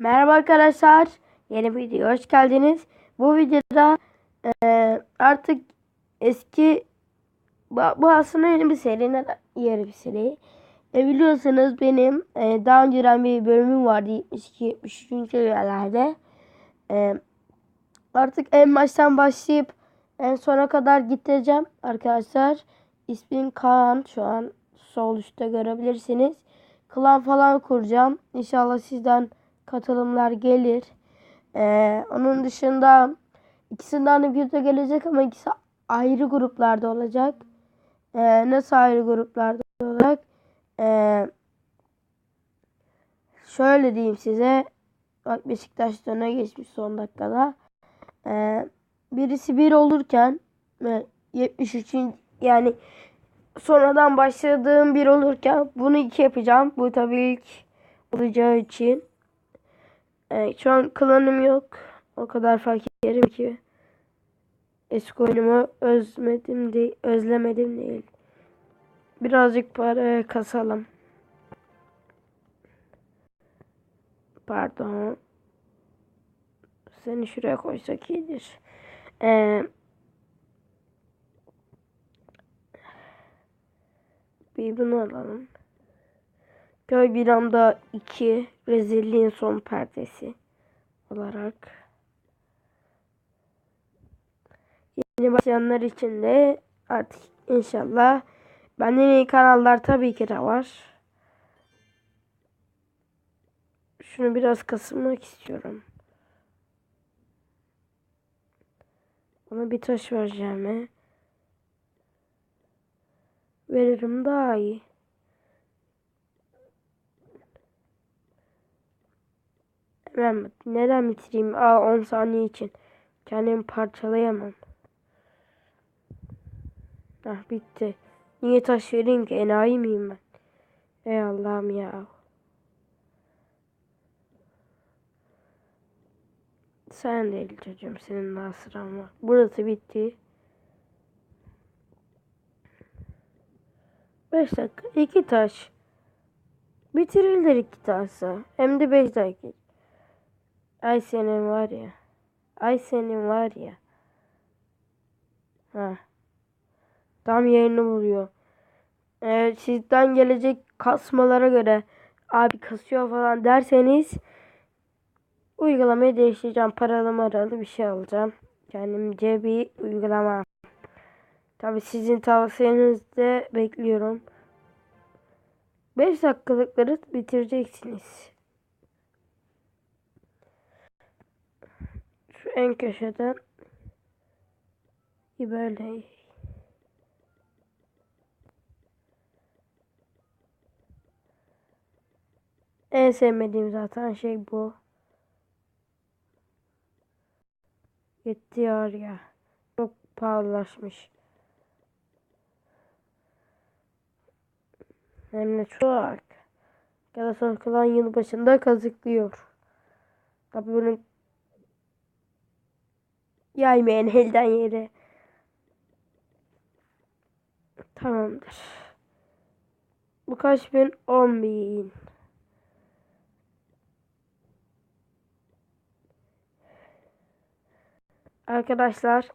Merhaba arkadaşlar. Yeni bir videoya hoş geldiniz. Bu videoda e, artık eski bu, bu aslında yeni bir seri. Yeni bir seri? E, biliyorsunuz benim e, daha önceden bir bölümüm vardı 72-73. seviyelerde. E, artık en baştan başlayıp en sona kadar getireceğim arkadaşlar. İsmim Kaan. Şu an sol üstte görebilirsiniz. Klan falan kuracağım. İnşallah sizden katılımlar gelir. Ee, onun dışında ikisinden de video gelecek ama ikisi ayrı gruplarda olacak. Ee, nasıl ayrı gruplarda olacak? Ee, şöyle diyeyim size. Bak Beşiktaş öne geçmiş son dakikada. Ee, birisi bir olurken ve 73. yani sonradan başladığım bir olurken bunu iki yapacağım. Bu tabii ilk olacağı için. Ee, şu an klanım yok. O kadar fakirim ki. Eski oyunumu özlemedim değil, özlemedim değil. Birazcık para kasalım. Pardon. Seni şuraya koysak iyidir. Ee, bir bunu alalım. Köy bir anda 2 rezilliğin son perdesi olarak. Yeni başlayanlar için de artık inşallah benden iyi kanallar tabii ki de var. Şunu biraz kasılmak istiyorum. Ona bir taş vereceğim. Veririm daha iyi. Hemen neden bitireyim? Aa 10 saniye için. Kendimi parçalayamam. Ah bitti. Niye taş vereyim ki? Enayi miyim ben? Ey Allah'ım ya. Sen değil çocuğum. Senin daha sıran var. Burası bitti. 5 dakika. 2 taş. Bitirilir iki taşsa. Hem de 5 dakika. Ay senin var ya. Ay senin var ya. Ha. Tam yerini buluyor. Ee, sizden gelecek kasmalara göre abi kasıyor falan derseniz uygulamayı değiştireceğim. Paralı maralı bir şey alacağım. Kendimce bir uygulama. Tabi sizin tavsiyenizi de bekliyorum. 5 dakikalıkları bitireceksiniz. Şu en köşeden böyle en sevmediğim zaten şey bu. Yetiyor ya. Çok pahalılaşmış. Hem de çok. Galatasaray kalan yıl başında kazıklıyor. Tabii bunun yaymayan elden yere. Tamamdır. Bu kaç bin? 10 bin. Arkadaşlar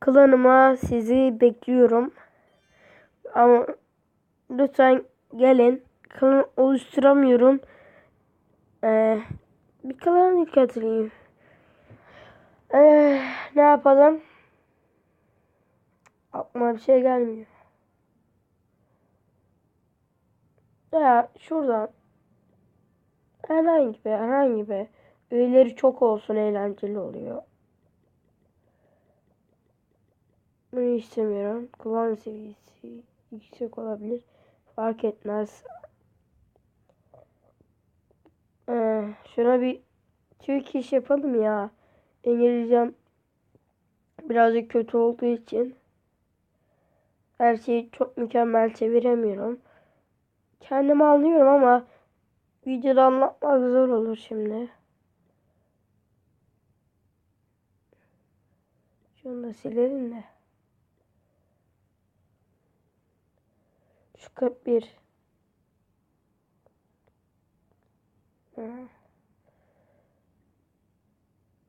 klanıma sizi bekliyorum. Ama lütfen gelin. Klan oluşturamıyorum. Ee, bir klan katılayım. Ee, ne yapalım? Aklıma bir şey gelmiyor. Ya şuradan herhangi bir herhangi bir üyeleri çok olsun eğlenceli oluyor. Bunu istemiyorum. Klan seviyesi yüksek olabilir. Fark etmez. Ee, şuna bir Türk iş yapalım ya. İngilizcem birazcık kötü olduğu için her şeyi çok mükemmel çeviremiyorum. Kendimi anlıyorum ama videoda anlatmak zor olur şimdi. Şunu da silelim de. Şu 41.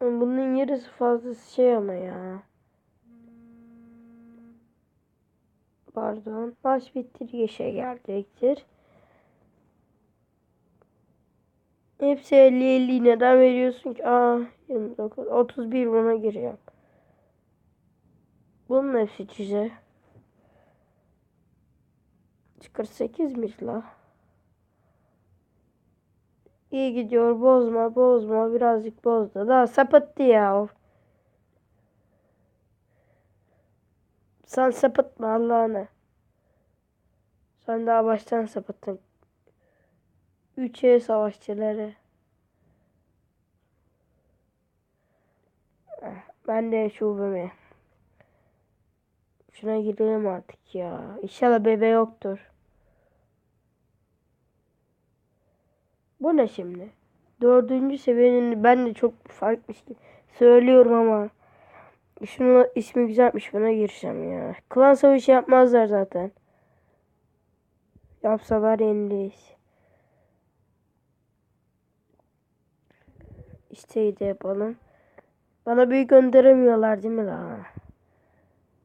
Bunun yarısı fazlası şey ama ya. Pardon. Maç bitirişe gelecektir. Hepsi 50 50 neden veriyorsun ki? Aa 29 31 buna giriyor. Bunun hepsi çize. Çıkar 8 mi la? İyi gidiyor bozma bozma birazcık bozdu. Daha sapıttı ya. Sen sapıtma Allah'ını. Sen daha baştan sapıttın. Üçe savaşçıları. Eh, Ben de şubeme. Şuna gidelim artık ya. İnşallah bebe yoktur. Bu ne şimdi? Dördüncü seviyenin ben de çok farkmış gibi söylüyorum ama şunun ismi güzelmiş buna gireceğim ya. Klan savaşı yapmazlar zaten. Yapsalar yenileyiz. İşteyi de yapalım. Bana büyük gönderemiyorlar değil mi la?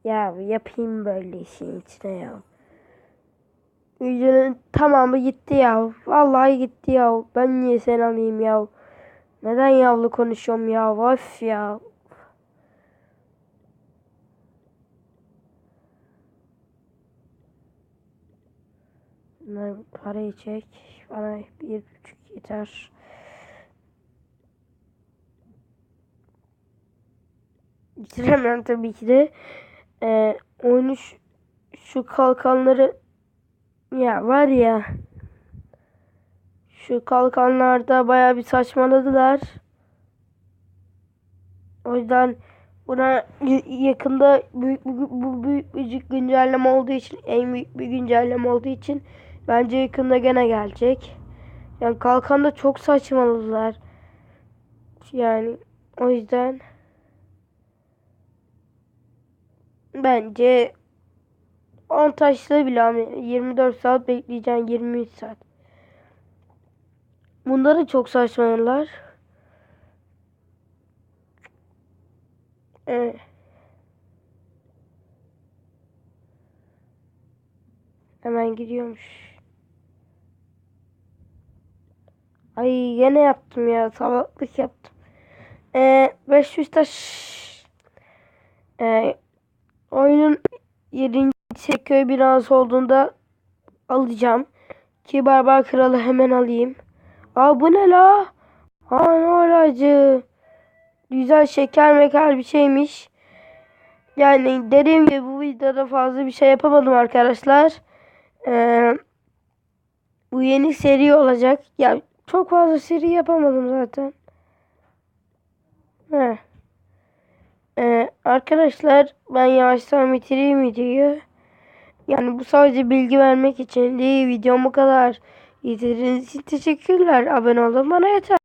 Ya yapayım böyle işin içine ya. Videonun tamamı gitti ya. Vallahi gitti ya. Ben niye sen alayım ya? Neden yavru konuşuyorum ya? Of ya. Bunlar parayı çek. Bana bir buçuk yeter. Bitiremem tabii ki de. Ee, oyunu şu, şu kalkanları ya var ya şu kalkanlarda baya bir saçmaladılar. O yüzden buna yakında büyük bu büyük bir güncelleme olduğu için en büyük bir güncelleme olduğu için bence yakında gene gelecek. Yani kalkanda çok saçmaladılar. Yani o yüzden bence 10 taşlı bile ama 24 saat bekleyeceğim 23 saat. Bunları çok saçmaladılar. Evet. Hemen gidiyormuş. Ay yine yaptım ya. Salaklık yaptım. Ee, 500 taş ee, oyunun 7. köy binası olduğunda alacağım. Ki Barbar Kralı hemen alayım. Aa bu ne la? Aa ne oracı? Güzel şeker meker bir şeymiş. Yani dediğim gibi bu videoda fazla bir şey yapamadım arkadaşlar. Ee, bu yeni seri olacak. Ya çok fazla seri yapamadım zaten. Heh. Ee, arkadaşlar ben yavaştan bitireyim videoyu. Yani bu sadece bilgi vermek için değil. Videom bu kadar. İzlediğiniz için teşekkürler. Abone olun bana yeter.